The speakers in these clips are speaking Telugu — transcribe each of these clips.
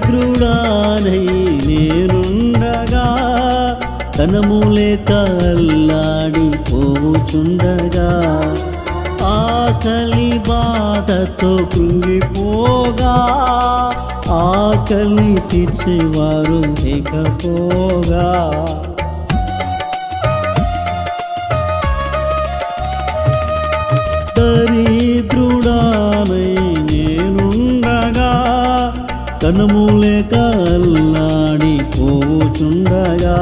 దరిద్రుడానై నేనుండగా తనములే కల్లాడి పోచుండగా ఆకలి బాధతో కృంగిపోగా ఆకలి తీర్చేవారు లేకపోగా. కనములే కల్లాడి పోచుండగా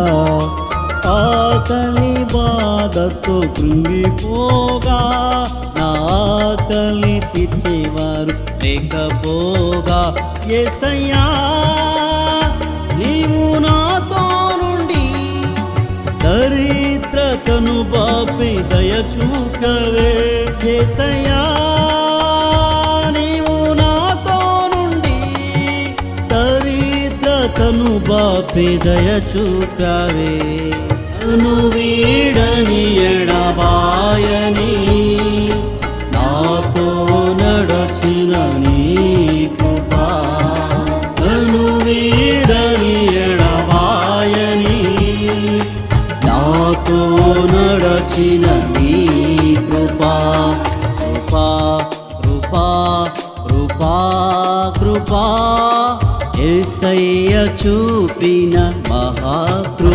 ఆకలి బాధతో కృంగిపోగా నా ఆకలి తీర్చేవారు లేకపోగా ఎసయ్యా నీవు నాతో నుండి దరిద్రతను బాపి దయ చూపవే ఏసయ్యా దరిద్రతను బాపి దయ చూపావే. నన్ను వీడని ఎడబాయని నాతో నడచిన నీ కృపా నన్ను వీడని ఎడబాయని నాతో నడచిన నీ కృపా కృపా కృపా కృపా కృపా ఏసయ్య చూపిన మహాకృ